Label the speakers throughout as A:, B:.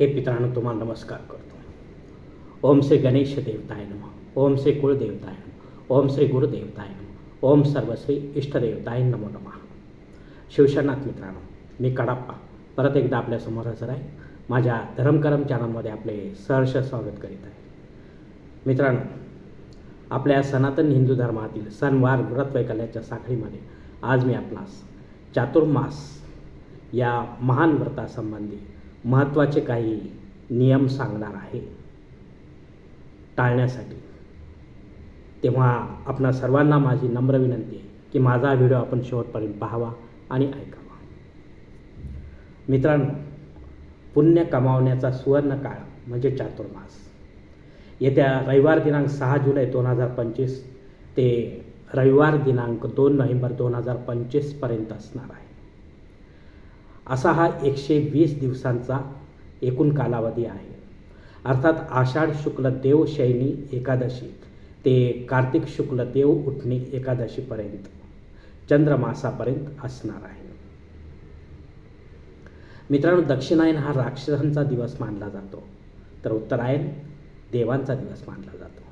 A: हे पितरांनो तुम्हाला नमस्कार करतो. ओम श्री गणेश देवताय नम. ओम श्री कुळदेवताय नम. ओम श्री गुरुदेवताय नम. ओम सर्वश्री इष्टदेवताय नमो नमः. शिवशनाथ मित्रांनो मी कडाप्पा. परत एकदा आपल्यासमोर हजर आहे. माझ्या धरमकरम चॅनलमध्ये आपले सहर्ष स्वागत करीत आहे. मित्रांनो आपल्या सनातन हिंदू धर्मातील सणवार व्रत वैकल्याच्या साखळीमध्ये आज मी आपणास चातुर्मास या महान व्रतासंबंधी महत्त्वाचे काही नियम सांगणार आहे. टाळण्यासाठी. तेव्हा आपणा सर्वांना माझी नम्र विनंती आहे की माझा व्हिडिओ आपण शेवटपर्यंत पाहावा आणि ऐकावा. मित्रांनो पुण्य कमावण्याचा सुवर्ण काळ म्हणजे चातुर्मास. येत्या रविवार दिनांक सहा जुलै दोन हजार पंचवीस ते रविवार दिनांक दोन नोव्हेंबर दोन हजार पंचवीसपर्यंत असणार आहे. असा हा एकशे वीस दिवसांचा एकूण कालावधी आहे. अर्थात आषाढ शुक्ल देव शैनी एकादशी ते कार्तिक शुक्ल देव उठणी एकादशीपर्यंत चंद्रमासापर्यंत असणार आहे. मित्रांनो दक्षिणायन हा राक्षसांचा दिवस मानला जातो तर उत्तरायण देवांचा दिवस मानला जातो.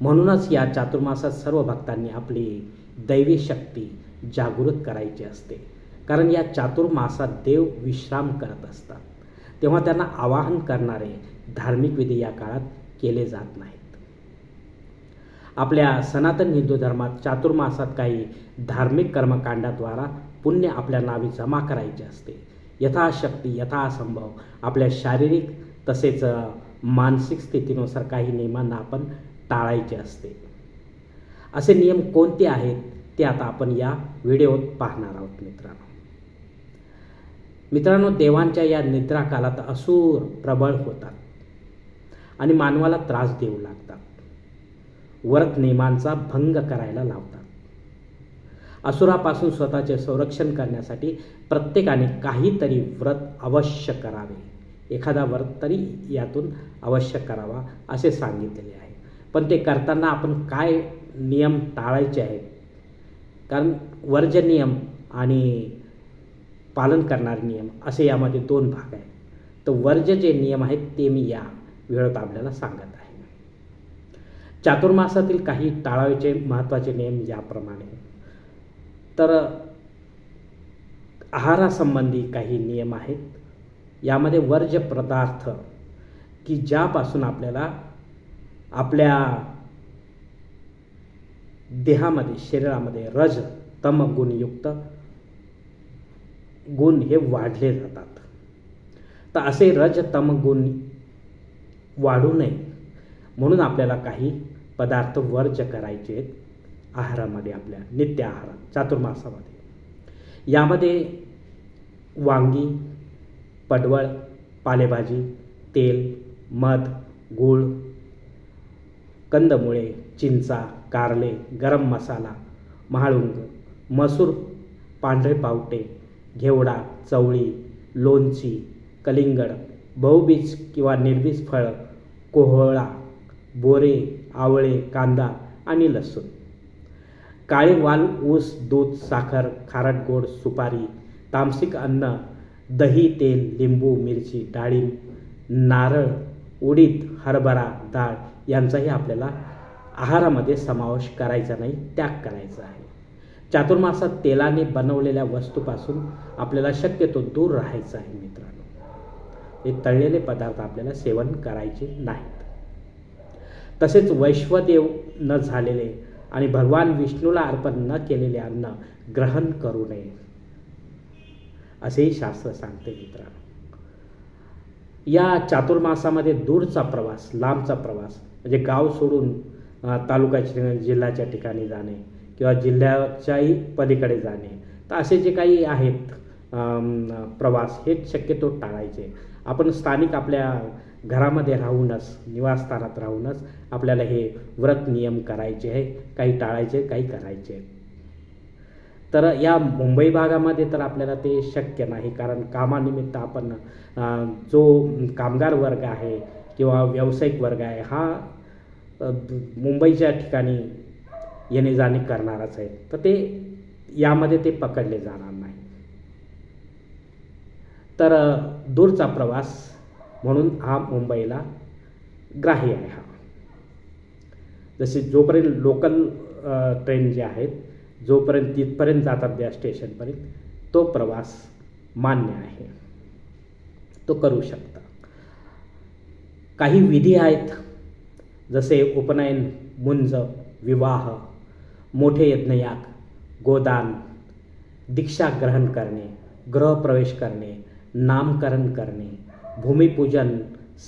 A: म्हणूनच या चातुर्मासात सर्व भक्तांनी आपली दैवी शक्ती जागृत करायची असते. कारण या चातुर्मासात देव विश्राम करत असतात. तेव्हा त्यांना आवाहन करणारे धार्मिक विधी या काळात केले जात नाहीत. आपल्या सनातन हिंदू धर्मात चातुर्मासात काही धार्मिक कर्मकांडाद्वारा पुण्य आपल्या नावी जमा करायचे असते. यथाशक्ती यथासंभव आपल्या शारीरिक तसेच मानसिक स्थितीनुसार काही नियमांना आपण टाळायचे असते. असे नियम कोणते आहेत ते आता आपण या व्हिडिओत पाहणार आहोत मित्रांनो. मित्रांनो देवांच्या या निद्रा कालात असूर प्रबळ होतात आणि मानवाला त्रास देऊ लागतात. व्रत नियमांचा भंग करायला लावतात. असुरापासून स्वतःचे संरक्षण करण्यासाठी प्रत्येकाने काहीतरी व्रत अवश्य करावे. एखादा व्रत तरी यातून अवश्य करावा असे सांगितलेले आहे. पण ते करताना आपण काय नियम टाळायचे आहेत? कारण वर्ज नियम आणि पालन करणारे नियम असे यामध्ये दोन भाग आहेत. तर वर्ज जे नियम आहेत ते मी या वेळेत आपल्याला सांगत आहे. चातुर्मासातील काही टाळावेचे महत्त्वाचे नियम याप्रमाणे. तर आहारासंबंधी काही नियम आहेत. यामध्ये वर्ज्य पदार्थ की ज्यापासून आपल्याला आपल्या देहामध्ये शरीरामध्ये रज तम गुणयुक्त गुण हे वाढले जातात. तर असे रज तम गुण वाढू नये. म्हणून आपल्याला काही पदार्थ वर्ज करायचे आहेत. आहारामध्ये आपल्या नित्य आहारात चातुर्मासामध्ये. यामध्ये वांगी पडवळ पालेभाजी तेल मध गूळ कंदमुळे चिंचा कारले गरम मसाला महाळुंग मसूर पांढरे पावटे घेवडा चवळी लोणची कलिंगड बहुबीज किंवा निर्बीज फळं कोहळा बोरे आवळे कांदा आणि लसूण. काळे वाल ऊस दूध साखर खारट गोड सुपारी तामसिक अन्न दही तेल लिंबू मिरची डाळिंब नारळ उडीद हरभरा डाळ यांचाही आपल्याला आहारामध्ये समावेश करायचा नाही त्याग करायचा आहे. चातुर्मासात तेलाने बनवलेल्या वस्तूपासून आपल्याला शक्यतो दूर राहायचं आहे मित्रांनो. हे तळलेले पदार्थ आपल्याला सेवन करायचे नाहीत. तसेच वैश्वदेव न झालेले आणि भगवान विष्णूला अर्पण न केलेले अन्न ग्रहण करू नये असेही शास्त्र सांगते मित्रांनो. या चातुर्मासामध्ये दूरचा प्रवास लांबचा प्रवास म्हणजे गाव सोडून तालुका जिल्ह्याच्या ठिकाणी जाणे किंवा जिल्ह्याच्याही पलीकडे जाणे. तर असे जे काही आहेत प्रवास हे शक्यतो टाळायचे. आपण स्थानिक आपल्या घरामध्ये राहूनच निवासस्थानात राहूनच आपल्याला हे व्रत नियम करायचे आहे काही टाळायचे काही करायचे तर या मुंबई भागामध्ये तर आपल्याला ते शक्य नाही. कारण कामानिमित्त आपण जो कामगार वर्ग आहे किंवा व्यावसायिक वर्ग आहे हा मुंबईच्या ठिकाणी येणे जाणे करणारच आहे. तर ते यामध्ये ते पकडले जाणार नाही. तर दूरचा प्रवास म्हणून हा मुंबईला ग्राह्य आहे हा. जसे जोपर्यंत लोकल ट्रेन जे आहेत जोपर्यंत तिथपर्यंत जातात त्या स्टेशनपर्यंत तो प्रवास मान्य आहे. तो करू शकता. काही विधी आहेत जसे उपनयन मुंज विवाह मोठे यज्ञयाग गोदान दीक्षा ग्रहण करणे गृहप्रवेश करणे नामकरण करणे भूमिपूजन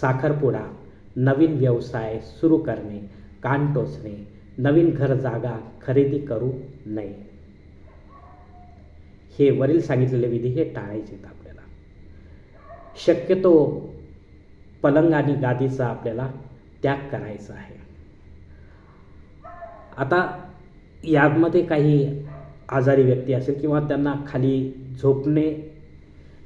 A: साखरपुडा नवीन व्यवसाय सुरू करणे कान टोचणे नवीन घर जागा खरेदी करू नये. हे वरील सांगितलेले विधी हे टाळायचे आहेत आपल्याला. शक्यतो पलंग आणि गादीचा आपल्याला त्याग करायचा आहे. आता यामध्ये काही आजारी व्यक्ती असेल किंवा त्यांना खाली झोपणे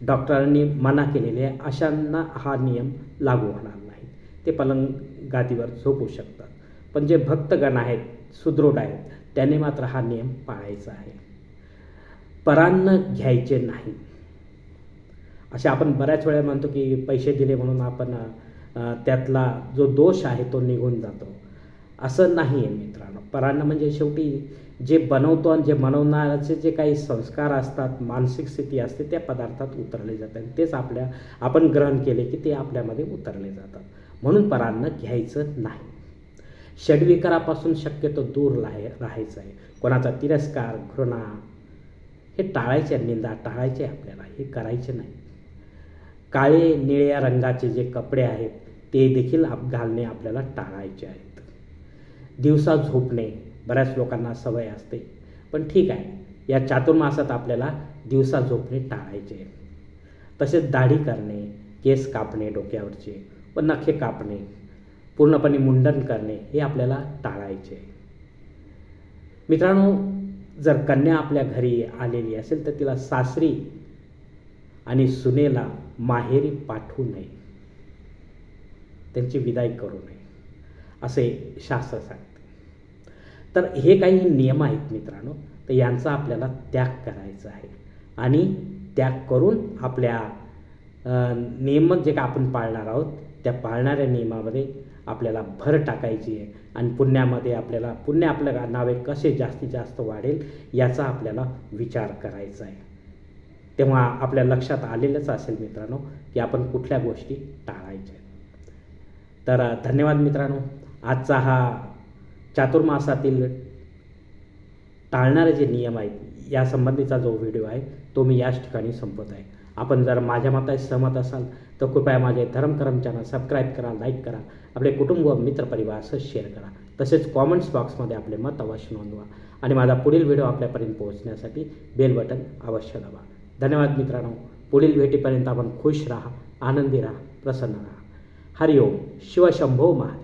A: डॉक्टरांनी मना केलेले आहे अशांना हा नियम लागू होणार नाही. ते पलंग गादीवर झोपू शकतात. पण जे भक्तगण आहेत सुदृढ आहेत त्याने मात्र हा नियम पाळायचा आहे. परान्न घ्यायचे नाही. असे आपण बऱ्याच वेळा म्हणतो की पैसे दिले म्हणून आपण त्यातला जो दोष आहे तो निघून जातो. असं नाही आहे मित्रांनो. परांना म्हणजे शेवटी जे बनवतो आणि जे बनवणाऱ्याचे जे काही संस्कार असतात मानसिक स्थिती असते त्या पदार्थात उतरले जातात. तेच आपल्या आपण ग्रहण केले की ते आपल्यामध्ये उतरले जातात. म्हणून परान्न घ्यायचं नाही. षडविकारापासून शक्यतो दूर राहाय राहायचं आहे. कोणाचा तिरस्कार घृणा हे टाळायचे निंदा टाळायचे आहे आपल्याला. हे करायचे नाही. काळे निळ्या रंगाचे जे कपडे आहेत ते देखील आप घालणे आपल्याला टाळायचे आहेत. दिवसा झोपणे बऱ्याच लोकांना सवय असते. पण ठीक आहे. या चातुर्मासात आपल्याला दिवसा झोपणे टाळायचे. तसेच दाढी करणे केस कापणे डोक्यावरचे व नखे कापणे पूर्णपणे मुंडन करणे हे आपल्याला टाळायचे. मित्रांनो जर कन्या आपल्या घरी आलेली असेल तर तिला सासरी आणि सुनेला माहेरी पाठवू नये. त्यांची विदाई करू नये. असे शास्त्र सांगते. तर हे काही नियम आहेत मित्रांनो तर यांचा आपल्याला त्याग करायचा आहे. आणि त्याग करून आपल्या नियम जे का आपण पाळणार आहोत त्या पाळणाऱ्या नियमामध्ये आपल्याला भर टाकायची आहे. आणि पुण्यामध्ये आपल्याला पुण्य आपल्या नावे कसे जास्तीत जास्त वाढेल याचा आपल्याला विचार करायचा आहे. तेव्हा आपल्या लक्षात आलेलंच असेल मित्रांनो की आपण कुठल्या गोष्टी टाळायच्या तर धन्यवाद मित्रांनो. आजचा हा चातुर्मासातील टाळणारे जे नियम आहेत या संबंधीचा जो व्हिडिओ आहे तो मी याच ठिकाणी संपत आहे. आपण जर माझ्या मताशी सहमत असाल तर कृपया माझे धर्मकरम चॅनल सबस्क्राईब करा लाईक करा आपले कुटुंब व मित्रपरिवारासह शेअर करा. तसेच कॉमेंट्स बॉक्समध्ये आपले मत अवश्य नोंदवा आणि माझा पुढील व्हिडिओ आपल्यापर्यंत पोहोचण्यासाठी बेल बटन अवश्य दाबा. धन्यवाद मित्रांनो. पुढील भेटीपर्यंत आपण खुश राहा आनंदी राहा प्रसन्न राहा. हरिओम. शिवशंभो महा